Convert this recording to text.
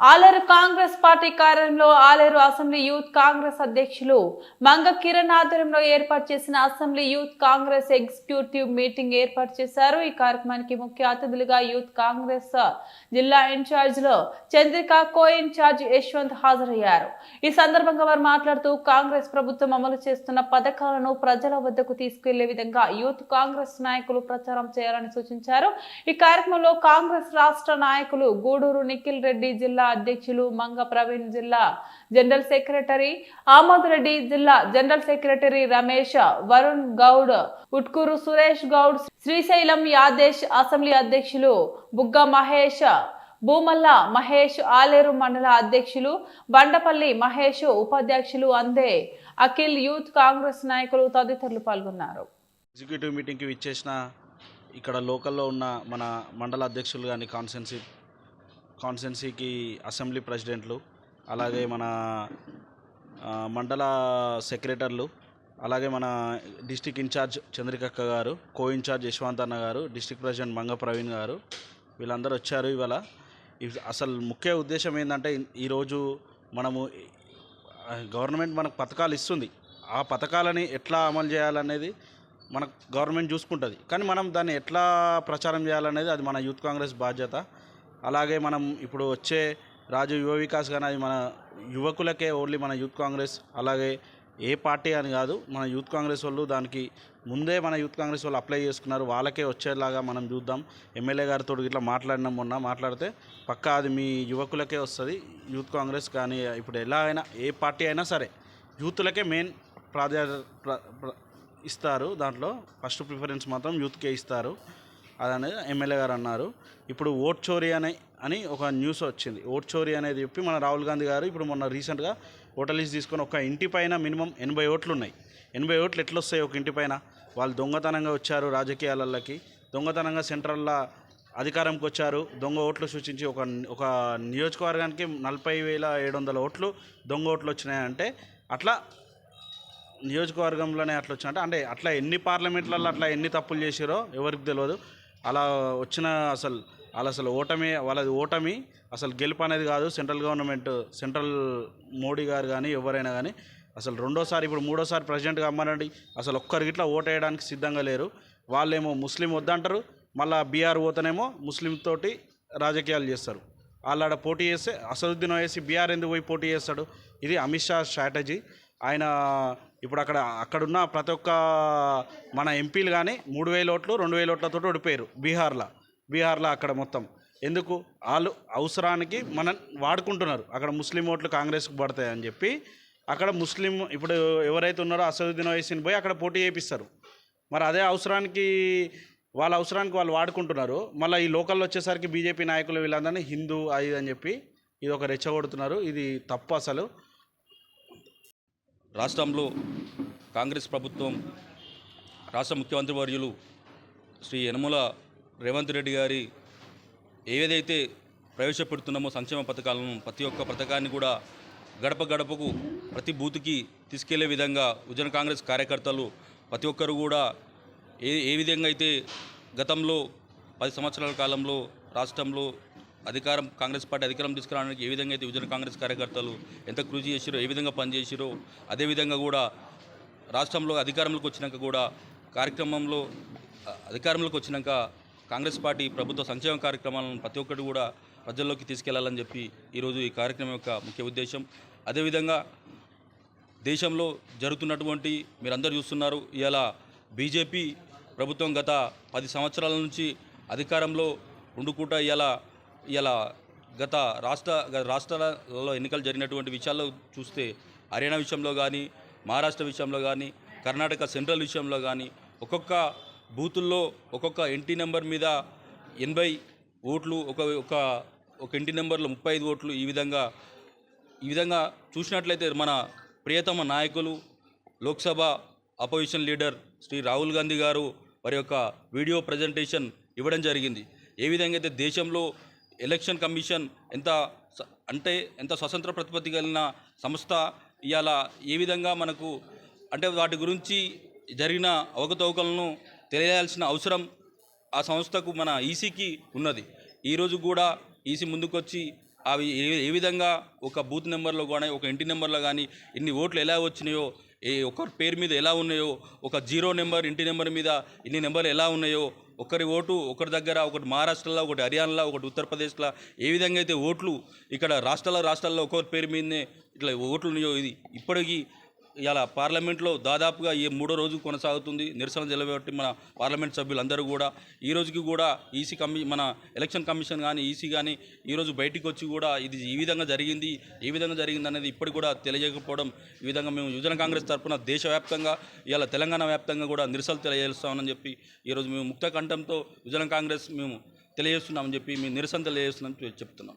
Aleru Congress party కార్యాలయంలో Aleru assembly youth Congress అధ్యక్షులు మంగ కిరణ్ ఆధ్వర్యంలో ఏర్పాటు చేసిన assembly youth Congress executive meeting ఏర్పాటు చేశారు. ఈ కార్యక్రమానికి ముఖ్య అతిథులుగా యూత్ కాంగ్రెస్ జిల్లా ఇన్ఛార్జ్లో Chandrika co in charge Yashwant హాజరయ్యారు. ఈ సందర్భంగా వారు మాట్లాడుతూ కాంగ్రెస్ ప్రభుత్వం అమలు చేస్తున్న పథకాలను ప్రజల వద్దకు తీసుకెళ్ళే విధంగా యూత్ కాంగ్రెస్ నాయకులు ప్రచారం చేయాలని సూచించారు. ఈ కార్యక్రమంలో కాంగ్రెస్ రాష్ట్ర నాయకులు గూడూరు నిఖిల్ రెడ్డి జిల్లా అధ్యక్షులు మంగ ప్రవీణ్ జిల్లా జనరల్ సెక్రటరీ ఆమోదరెడ్డి జిల్లా general secretary Ramesh Varun Goud Utkuru Suresh Goud Srisailam Yadesh assembly అధ్యక్షులు బుగ్గ మహేష్ భూమల్ల మహేష్ ఆలేరు మండల అధ్యక్షులు బండపల్లి మహేష్ ఉపాధ్యక్షులు అందే. అఖిల్ యూత్ కాంగ్రెస్ నాయకులు తదితరులు పాల్గొన్నారు. ఎగ్జిక్యూటివ్ మీటింగ్కి విచ్చేసిన ఇక్కడ లోకల్లో ఉన్న మన మండల అధ్యక్షులు కానీ కాన్సెన్సీ కాన్స్టెన్సీకి అసెంబ్లీ ప్రెసిడెంట్లు అలాగే మన మండల సెక్రటర్లు అలాగే మన డిస్టిక్ ఇన్ఛార్జ్ చంద్రికక్క గారు కో ఇన్ఛార్జ్ యశ్వంత్ అన్న గారు డిస్టిక్ ప్రెసిడెంట్ మంగ ప్రవీణ్ గారు వీళ్ళందరూ వచ్చారు ఇవాళ. అసలు ముఖ్య ఉద్దేశం ఏంటంటే ఈరోజు మనము గవర్నమెంట్ మనకు పథకాలు ఇస్తుంది. ఆ పథకాలని ఎట్లా అమలు చేయాలనేది మన గవర్నమెంట్ చూసుకుంటుంది. కానీ మనం దాన్ని ఎట్లా ప్రచారం చేయాలనేది అది మన యూత్ కాంగ్రెస్ బాధ్యత. అలాగే మనం ఇప్పుడు వచ్చే రాజు యువ వికాస్ కానీ అది మన యువకులకే ఓన్లీ మన యూత్ కాంగ్రెస్ అలాగే ఏ పార్టీ అని కాదు మన యూత్ కాంగ్రెస్ వాళ్ళు దానికి ముందే మన యూత్ కాంగ్రెస్ వాళ్ళు అప్లై చేసుకున్నారు. వాళ్ళకే వచ్చేలాగా మనం చూద్దాం. ఎమ్మెల్యే గారితో ఇట్లా మాట్లాడినాం మొన్న. మాట్లాడితే పక్కా అది మీ యువకులకే వస్తుంది. యూత్ కాంగ్రెస్ కానీ ఇప్పుడు ఎలా అయినా ఏ పార్టీ అయినా సరే యూత్లకే మెయిన్ ప్రాధాన్యత ప్ర- ఇస్తారు. దాంట్లో ఫస్ట్ ప్రిఫరెన్స్ మాత్రం యూత్కే ఇస్తారు. అదనేది ఎమ్మెల్యే గారు అన్నారు. ఇప్పుడు ఓట్ చోరీ అనే అని ఒక న్యూస్ వచ్చింది. ఓట్ చోరీ అనేది చెప్పి మన రాహుల్ గాంధీ గారు ఇప్పుడు మొన్న రీసెంట్గా ఓటర్ లిస్ట్ తీసుకొని ఒక ఇంటి పైన మినిమం ఎనభై ఓట్లు ఉన్నాయి. ఎనభై ఓట్లు ఎట్లా వస్తాయి ఒక ఇంటి పైన? వాళ్ళు దొంగతనంగా వచ్చారు రాజకీయాలకి దొంగతనంగా సెంట్రల్లో అధికారంకి వచ్చారు. దొంగ ఓట్లు సూచించి ఒక ఒక నియోజకవర్గానికి నలభై వేల ఏడు వందల ఓట్లు దొంగ ఓట్లు వచ్చినాయంటే అట్లా నియోజకవర్గంలోనే అట్లా వచ్చినట్టు అంటే అట్లా ఎన్ని పార్లమెంట్లలో అట్లా ఎన్ని తప్పులు చేసిరో ఎవరికి తెలియదు అలా వచ్చిన అసలు వాళ్ళు అసలు ఓటమి వాళ్ళది ఓటమి అసలు గెలుపు అనేది కాదు. సెంట్రల్ గవర్నమెంట్ సెంట్రల్ మోడీ గారు కానీ ఎవరైనా కానీ అసలు రెండోసారి ఇప్పుడు మూడోసారి ప్రెసిడెంట్ కమ్మనండి అసలు ఒక్కరికి ఇట్లా ఓటేయడానికి వేయడానికి సిద్ధంగా లేరు. వాళ్ళేమో ముస్లిం వద్దంటారు. మళ్ళీ బీఆర్ పోతేనేమో ముస్లిం తోటి రాజకీయాలు చేస్తారు. వాళ్ళ పోటీ చేస్తే అసదుద్దీన్ వేసి బీఆర్ ఎందుకు పోయి పోటీ చేస్తాడు? ఇది అమిత్ షా స్ట్రాటజీ. ఆయన ఇప్పుడు అక్కడ అక్కడున్న ప్రతి ఒక్క మన ఎంపీలు కానీ మూడు వేల ఓట్లు రెండు వేల ఓట్లతో ఓడిపోయారు బీహార్లో. బీహార్లో అక్కడ మొత్తం. ఎందుకు? వాళ్ళు అవసరానికి మనం వాడుకుంటున్నారు. అక్కడ ముస్లిం ఓట్లు కాంగ్రెస్కి పడతాయి అని చెప్పి అక్కడ ముస్లిం ఇప్పుడు ఎవరైతే ఉన్నారో అసదుద్దీన్ వయసుని పోయి అక్కడ పోటీ చేపిస్తారు. మరి అదే అవసరానికి వాళ్ళ అవసరానికి వాళ్ళు వాడుకుంటున్నారు. మళ్ళీ ఈ లోకల్లో వచ్చేసరికి బీజేపీ నాయకులు వీళ్ళందరినీ హిందూ అది అని చెప్పి ఇది ఒక రెచ్చగొడుతున్నారు. ఇది తప్పు అసలు. రాష్ట్రంలో కాంగ్రెస్ ప్రభుత్వం రాష్ట్ర ముఖ్యమంత్రి వర్యులు శ్రీ యనమల రేవంత్ రెడ్డి గారి ఏదైతే ప్రవేశపెడుతున్నామో సంక్షేమ పథకాలను ప్రతి ఒక్క పథకాన్ని కూడా గడప గడపకు ప్రతి బూత్కి తీసుకెళ్ళే విధంగా ఉజన కాంగ్రెస్ కార్యకర్తలు ప్రతి ఒక్కరు కూడా ఏ ఏ విధంగా అయితే గతంలో పది సంవత్సరాల కాలంలో రాష్ట్రంలో అధికారం కాంగ్రెస్ పార్టీ అధికారం తీసుకురావడానికి ఏ విధంగా అయితే యువజన కాంగ్రెస్ కార్యకర్తలు ఎంత కృషి చేసిరో ఏ విధంగా పనిచేసిరో అదేవిధంగా కూడా రాష్ట్రంలో అధికారంలోకి వచ్చినాక కూడా కార్యక్రమంలో అధికారంలోకి వచ్చినాక కాంగ్రెస్ పార్టీ ప్రభుత్వ సంక్షేమ కార్యక్రమాలను ప్రతి ఒక్కటి కూడా ప్రజల్లోకి తీసుకెళ్ళాలని చెప్పి ఈరోజు ఈ కార్యక్రమం యొక్క ముఖ్య ఉద్దేశం. అదేవిధంగా దేశంలో జరుగుతున్నటువంటి మీరందరూ చూస్తున్నారు ఇలా బీజేపీ ప్రభుత్వం గత పది సంవత్సరాల నుంచి అధికారంలో ఉండుకుంటా ఇలా ఇలా గత రాష్ట్ర గత రాష్ట్రాలలో ఎన్నికలు జరిగినటువంటి విషయాల్లో చూస్తే హర్యానా విషయంలో కానీ మహారాష్ట్ర విషయంలో కానీ కర్ణాటక సెంట్రల్ విషయంలో కానీ ఒక్కొక్క బూతుల్లో ఒక్కొక్క ఇంటి నెంబర్ మీద ఎనభై ఓట్లు ఒక ఒక ఒక ఇంటి నెంబర్లో ముప్పై ఐదు ఓట్లు ఈ విధంగా ఈ విధంగా చూసినట్లయితే మన ప్రియతమ నాయకులు లోక్సభ అపోజిషన్ లీడర్ శ్రీ రాహుల్ గాంధీ గారు వారి యొక్క వీడియో ప్రజెంటేషన్ ఇవ్వడం జరిగింది. ఏ విధంగా అయితే దేశంలో ఎలక్షన్ కమిషన్ ఎంత అంటే ఎంత స్వతంత్ర ప్రతిపత్తి కలిగిన సంస్థ ఇవాళ ఏ విధంగా మనకు అంటే వాటి గురించి జరిగిన అవకతవకలను తెలియాల్సిన అవసరం ఆ సంస్థకు మన ఈసీకి ఉన్నది. ఈరోజు కూడా ఈసీ ముందుకొచ్చి అవి ఏ- ఏ విధంగా ఒక బూత్ నెంబర్లో కానీ ఒక ఇంటి నెంబర్లో కానీ ఇన్ని ఓట్లు ఎలా వచ్చినాయో ఏ ఒకరి పేరు మీద ఎలా ఉన్నాయో ఒక జీరో నెంబర్ ఇంటి నెంబర్ మీద ఇన్ని నెంబర్లు ఎలా ఉన్నాయో ఒకరి ఓటు ఒకరి దగ్గర ఒకటి మహారాష్ట్రలో ఒకటి హర్యానాలో ఒకటి ఉత్తరప్రదేశ్లో ఏ విధంగా అయితే ఓట్లు ఇక్కడ రాష్ట్రాల రాష్ట్రాల్లో ఒకరి పేరు మీదనే ఇట్లా ఓట్లు ఉన్నాయో ఇది ఇప్పటికీ ఇలా పార్లమెంట్లో దాదాపుగా ఈ మూడో రోజు కొనసాగుతుంది. నిరసన నిలబెట్టి మన పార్లమెంట్ సభ్యులందరూ కూడా ఈ రోజుకి కూడా ఈసీ కమి మన ఎలక్షన్ కమిషన్ కానీ ఈసీ కానీ ఈరోజు బయటికి వచ్చి కూడా ఇది ఈ విధంగా జరిగింది ఏ విధంగా జరిగింది అనేది ఇప్పటికి కూడా తెలియజేయకపోవడం ఈ విధంగా మేము యువజన కాంగ్రెస్ తరఫున దేశవ్యాప్తంగా ఇలా తెలంగాణ వ్యాప్తంగా కూడా నిరసనలు తెలియజేస్తామని చెప్పి ఈరోజు మేము ముక్త కంఠంతో యువజన కాంగ్రెస్ మేము తెలియజేస్తున్నామని చెప్పి మేము నిరసన తెలియజేస్తున్నాం చెప్తున్నాం.